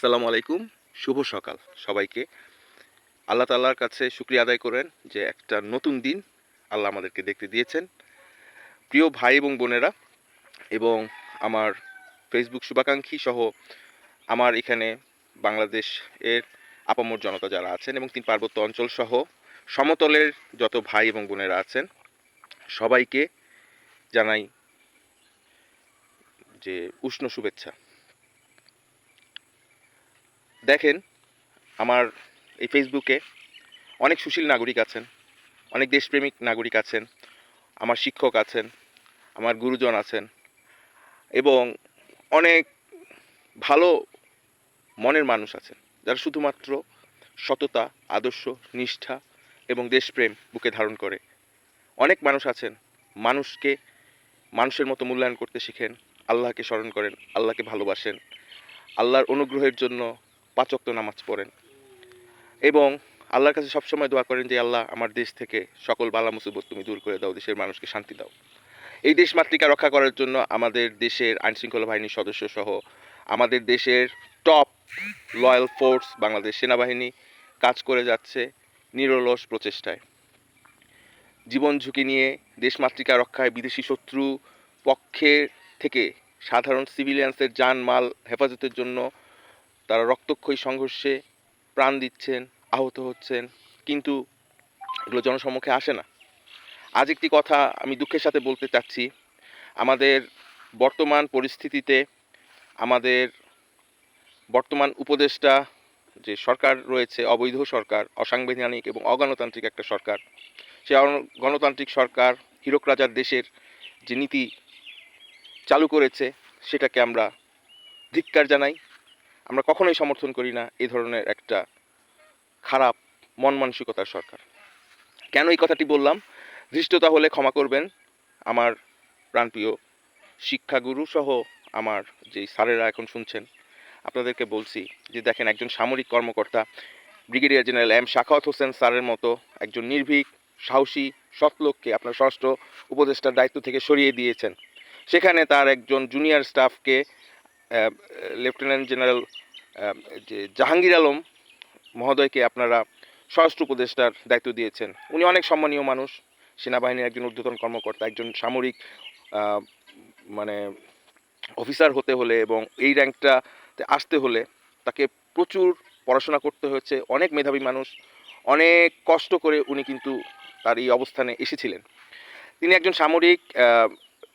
আসসালামু আলাইকুম। শুভ সকাল সবাইকে। আল্লাহ তাল্লাহর কাছে শুক্রিয়া আদায় করেন যে একটা নতুন দিন আল্লাহ আমাদেরকে দেখতে দিয়েছেন। প্রিয় ভাই এবং বোনেরা এবং আমার ফেসবুক শুভাকাঙ্ক্ষী সহ আমার এখানে বাংলাদেশ এর আপামর জনতা যারা আছেন এবং তিন পার্বত্য অঞ্চল সহ সমতলের যত ভাই এবং বোনেরা আছেন, সবাইকে জানাই যে উষ্ণ শুভেচ্ছা। দেখেন, আমার এই ফেসবুকে অনেক সুশীল নাগরিক আছেন, অনেক দেশপ্রেমিক নাগরিক আছেন, আমার শিক্ষক আছেন, আমার গুরুজন আছেন এবং অনেক ভালো মনের মানুষ আছেন যারা শুধুমাত্র সততা, আদর্শ, নিষ্ঠা এবং দেশপ্রেম বুকে ধারণ করে। অনেক মানুষ আছেন, মানুষকে, মানুষের মতো মূল্যায়ন করতে শিখেন, আল্লাহকে স্মরণ করেন, আল্লাহকে ভালোবাসেন, আল্লাহর অনুগ্রহের জন্য পাঁচক্ত নামাজ পড়েন। এবং আল্লাহর কাছে সবসময় দোয়া করেন যে, আল্লাহ, আমার দেশ থেকে সকল বালা মুসিবত তুমি দূর করে দাও, দেশের মানুষকে শান্তি দাও। এই দেশ মাতৃকা রক্ষা করার জন্য আমাদের দেশের আইনশৃঙ্খলা বাহিনীর সদস্য সহ আমাদের দেশের টপ লয়াল ফোর্স, বাংলাদেশ সেনাবাহিনী কাজ করে যাচ্ছে নিরলস প্রচেষ্টায়। জীবন ঝুঁকি নিয়ে দেশ মাতৃকা রক্ষায় বিদেশি শত্রু পক্ষের থেকে সাধারণ সিভিলিয়ান্সের যান মাল হেফাজতের জন্য তারা রক্তক্ষয়ী সংঘর্ষে প্রাণ দিচ্ছেন, আহত হচ্ছেন, কিন্তু এগুলো জনসম্মুখে আসে না। আজ একটি কথা আমি দুঃখের সাথে বলতে চাচ্ছি। আমাদের বর্তমান পরিস্থিতিতে আমাদের বর্তমান উপদেষ্টা যে সরকার রয়েছে, অবৈধ সরকার, অসাংবিধানিক এবং অগণতান্ত্রিক একটা সরকার, সে গণতান্ত্রিক সরকার, হীরক রাজার দেশের যে নীতি চালু করেছে, সেটাকে আমরা ধিক্কার জানাই। আমরা কখনোই সমর্থন করি না এই ধরনের একটা খারাপ মন মানসিকতার সরকার। কেন এই কথাটি বললাম? ধৃষ্টতা হলে ক্ষমা করবেন আমার প্রাণপ্রিয় শিক্ষাগুরু সহ আমার যেই স্যারেরা এখন শুনছেন, আপনাদেরকে বলছি যে দেখেন একজন সামরিক কর্মকর্তা, brigadier general M Shakhawat Hossain স্যারের মতো একজন নির্ভীক, সাহসী, সৎ লোককে আপনার ষষ্ঠ উপদেষ্টার দায়িত্ব থেকে সরিয়ে দিয়েছেন। সেখানে তার একজন জুনিয়র স্টাফকে লেফটেন্যান্ট জেনারেল যে জাহাঙ্গীর আলম মহোদয়কে আপনারা স্বরাষ্ট্র উপদেষ্টার দায়িত্ব দিয়েছেন। উনি অনেক সম্মানীয় মানুষ, সেনাবাহিনীর একজন ঊর্ধ্বতন কর্মকর্তা, একজন সামরিক মানে অফিসার হতে হলে এবং এই র্যাঙ্কটাতে আসতে হলে তাকে প্রচুর পড়াশোনা করতে হয়েছে, অনেক মেধাবী মানুষ, অনেক কষ্ট করে উনি কিন্তু তার এই অবস্থানে এসেছিলেন। তিনি একজন সামরিক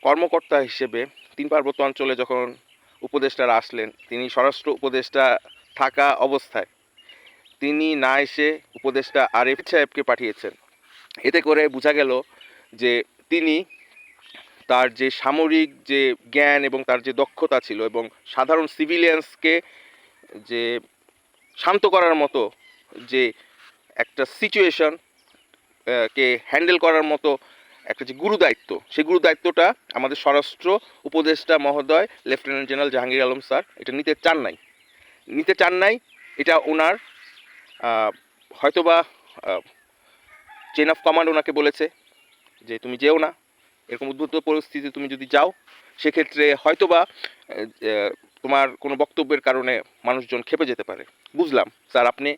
কর্মকর্তা হিসেবে তিন পার্বত্য অঞ্চলে যখন উপদেষ্টারা আসলেন। তিনি স্বরাষ্ট্র উপদেষ্টা থাকা অবস্থায়। তিনি না এসে উপদেষ্টা আরিফ সাহেবকে পাঠিয়েছেন। এতে করে বোঝা গেল যে তিনি তার যে সামরিক যে জ্ঞান এবং তার যে দক্ষতা ছিল এবং সাধারণ সিভিলিয়ান্সকে যে শান্ত করার মতো যে একটা সিচুয়েশন কে হ্যান্ডেল করার মতো একটা যে গুরু দায়িত্ব। সেই গুরু দায়িত্বটা আমাদের স্বরাষ্ট্র উপদেষ্টা মহোদয় lieutenant general Jahangir Alam sir, এটা নিতে চান নাই। নিতে চান নাই, এটা ওনার হয়তোবা চেন অফ কমান্ড ওনাকে বলেছে যে তুমি যেও না, এরকম উদ্ভূত পরিস্থিতি তুমি যদি যাও, সেক্ষেত্রে হয়তোবা তোমার কোনো বক্তব্যের কারণে মানুষজন খেপে যেতে পারে। বুঝলাম, স্যার আপনি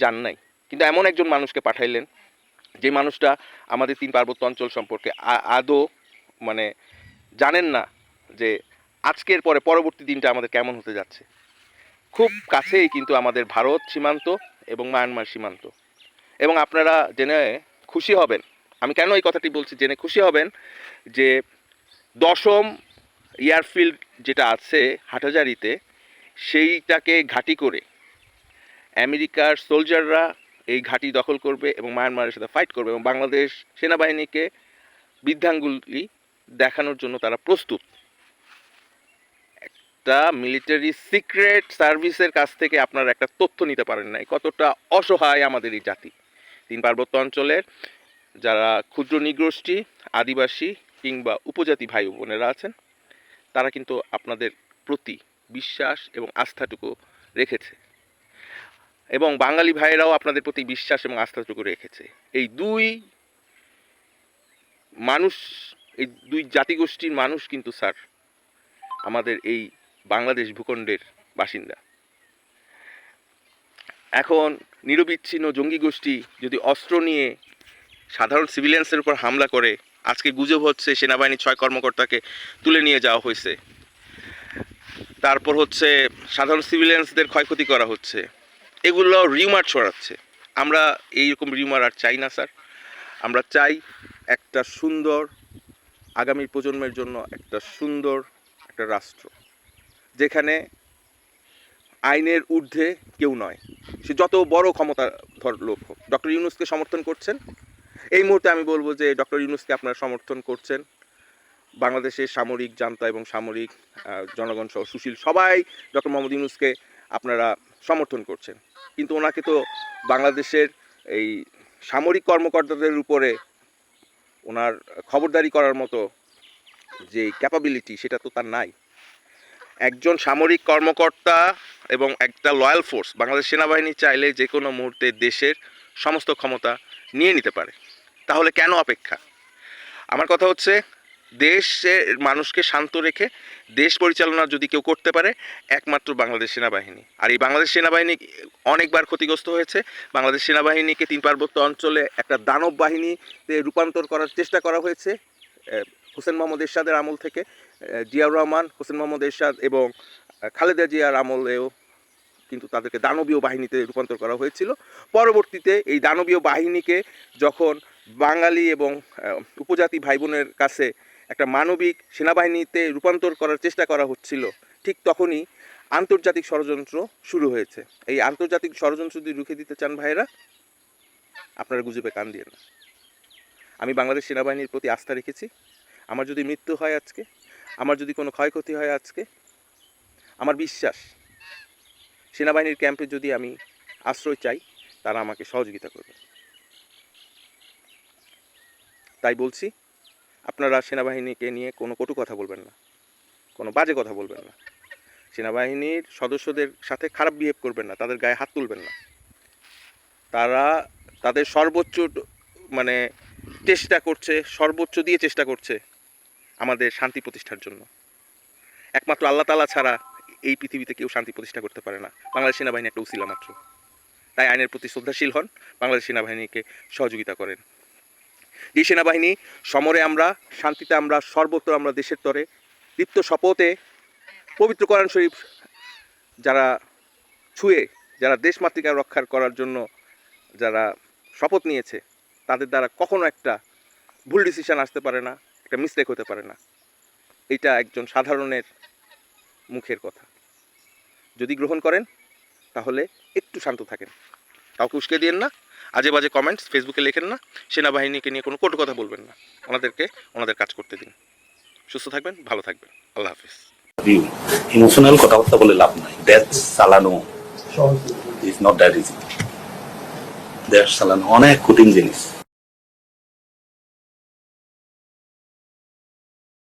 যান নাই। কিন্তু এমন একজন মানুষকে পাঠাইলেন যে মানুষটা আমাদের তিন পার্বত্য অঞ্চল সম্পর্কে আদৌ মানে জানেন না যে আজকের পরে পরবর্তী দিনটা আমাদের কেমন হতে যাচ্ছে। খুব কাছেই কিন্তু আমাদের ভারত সীমান্ত এবং মায়ানমার সীমান্ত। এবং আপনারা জেনে খুশি হবেন, আমি কেন এই কথাটি বলছি জেনে খুশি হবেন যে দশম এয়ারফিল্ড যেটা আছে হাটাজারিতে সেইটাকে ঘাঁটি করে আমেরিকার সোলজাররা এই ঘাঁটি দখল করবে এবং মায়ানমারের সাথে ফাইট করবে এবং বাংলাদেশ সেনাবাহিনীকে বৃদ্ধাঙ্গুলি দেখানোর জন্য তারা প্রস্তুত। একটা মিলিটারি সিক্রেট সার্ভিসের কাছ থেকে আপনারা একটা তথ্য নিতে পারেন নাই, কতটা অসহায় আমাদের এই জাতি। তিন পার্বত্য অঞ্চলের যারা ক্ষুদ্র নিগোষ্ঠী, আদিবাসী কিংবা উপজাতি ভাই বোনেরা আছেন, তারা কিন্তু আপনাদের প্রতি বিশ্বাস এবং আস্থাটুকু রেখেছে। এবং বাঙালি ভাইয়েরাও আপনাদের প্রতি বিশ্বাস এবং আস্থাটুকু রেখেছে। এই দুই মানুষ, এই দুই জাতিগোষ্ঠীর মানুষ কিন্তু স্যার আমাদের এই বাংলাদেশ ভূখণ্ডের বাসিন্দা। এখন নিরবিচ্ছিন্ন জঙ্গি গোষ্ঠী যদি অস্ত্র নিয়ে সাধারণ সিভিলিয়ান্সের উপর হামলা করে, আজকে গুজব হচ্ছে সেনাবাহিনীর ছয় কর্মকর্তাকে তুলে নিয়ে যাওয়া হয়েছে। তারপর হচ্ছে সাধারণ সিভিলিয়ান্সদের ক্ষয়ক্ষতি করা হচ্ছে। এগুলো রিউমার ছড়াচ্ছে। আমরা এইরকম রিউমার আর চাই না স্যার আমরা চাই একটা সুন্দর আগামী প্রজন্মের জন্য একটা সুন্দর একটা রাষ্ট্র, যেখানে আইনের ঊর্ধ্বে কেউ নয়। সে যত বড় ক্ষমতা ধর লোক হোক ডক্টর ইউনুসকে সমর্থন করছেন? এই মুহূর্তে আমি বলব যে ডক্টর ইউনুসকে আপনারা সমর্থন করছেন। বাংলাদেশের সামরিক জান্তা এবং সামরিক জনগণ সহ সুশীল সবাই ডক্টর মোহাম্মদ ইউনুসকে আপনারা সমর্থন করছেন। কিন্তু ওনাকে তো বাংলাদেশের এই সামরিক কর্মকর্তাদের উপরে ওনার খবরদারি করার মতো যে ক্যাপাবিলিটি সেটা তো তার নাই। একজন সামরিক কর্মকর্তা এবং একটা লয়াল ফোর্স বাংলাদেশ সেনাবাহিনী চাইলে যে কোনো মুহূর্তে দেশের সমস্ত ক্ষমতা নিয়ে নিতে পারে। তাহলে কেন অপেক্ষা? আমার কথা হচ্ছে দেশের মানুষকে শান্ত রেখে দেশ পরিচালনা যদি কেউ করতে পারে, একমাত্র বাংলাদেশ সেনাবাহিনী। আর এই বাংলাদেশ সেনাবাহিনী অনেকবার ক্ষতিগ্রস্ত হয়েছে। বাংলাদেশ সেনাবাহিনীকে তিন পার্বত্য অঞ্চলে একটা দানব বাহিনীতে রূপান্তর করার চেষ্টা করা হয়েছে হোসেন মোহাম্মদ এরশাদের আমল থেকে। জিয়াউর রহমান, হোসেন মোহাম্মদ এরশাদ এবং খালেদা জিয়ার আমলেও কিন্তু তাদেরকে দানবীয় বাহিনীতে রূপান্তর করা হয়েছিল। পরবর্তীতে এই দানবীয় বাহিনীকে যখন বাঙালি এবং উপজাতি ভাই বোনের কাছে একটা মানবিক সেনাবাহিনীতে রূপান্তর করার চেষ্টা করা হচ্ছিল। ঠিক তখনই আন্তর্জাতিক ষড়যন্ত্র শুরু হয়েছে। এই আন্তর্জাতিক ষড়যন্ত্র যদি রুখে দিতে চান ভাইয়েরা, আপনারা গুজবে কান দিয়ে না। আমি বাংলাদেশ সেনাবাহিনীর প্রতি আস্থা রেখেছি। আমার যদি মৃত্যু হয় আজকে, আমার যদি কোনো ক্ষয়ক্ষতি হয় আজকে, আমার বিশ্বাস, সেনাবাহিনীর ক্যাম্পে যদি আমি আশ্রয় চাই, তারা আমাকে সহযোগিতা করবে। তাই বলছি আপনারা সেনাবাহিনীকে নিয়ে কোনো কটু কথা বলবেন না, কোনো বাজে কথা বলবেন না। সেনাবাহিনীর সদস্যদের সাথে খারাপ বিহেভ করবেন না, তাদের গায়ে হাত তুলবেন না। তারা তাদের সর্বোচ্চ মানে চেষ্টা করছে, সর্বোচ্চ দিয়ে চেষ্টা করছে আমাদের শান্তি প্রতিষ্ঠার জন্য। একমাত্র আল্লাহ তালা ছাড়া এই পৃথিবীতে কেউ শান্তি প্রতিষ্ঠা করতে পারে না। বাংলাদেশ সেনাবাহিনী একটা উসিলা মাত্র। তাই আইনের প্রতি শ্রদ্ধাশীল হন, বাংলাদেশ সেনাবাহিনীকে সহযোগিতা করেন। এই সেনাবাহিনী, সমরে আমরা, শান্তিতে আমরা, সর্বত্র আমরা দেশের তরে, দীপ্ত শপথে পবিত্র কোরআন শরীফ যারা ছুঁয়ে, যারা দেশমাতৃকা রক্ষার করার জন্য যারা শপথ নিয়েছে, তাদের দ্বারা কখনো একটা ভুল ডিসিশন আসতে পারে না, একটা মিস্টেক হতে পারে না। এটা একজন সাধারণের মুখের কথা। যদি গ্রহণ করেন, তাহলে একটু শান্ত থাকেন। কাউকে উস্কে দিয়েন না। আজে বাজে কমেন্টস ফেসবুকে লেখেন না, সেনাবাহিনীকে নিয়ে কোনো কটু কথা বলবেন না। ওনাদেরকে, ওনাদের কাজ করতে দিন। সুস্থ থাকবেন, ভালো থাকবেন। আল্লাহ হাফিজ। ইমোশনাল কথাবার্তা বলে লাভ নাই। দেশ চালানো ইজ নট দ্যাট ইজি দেশ চালানো অনেক কঠিন জিনিস।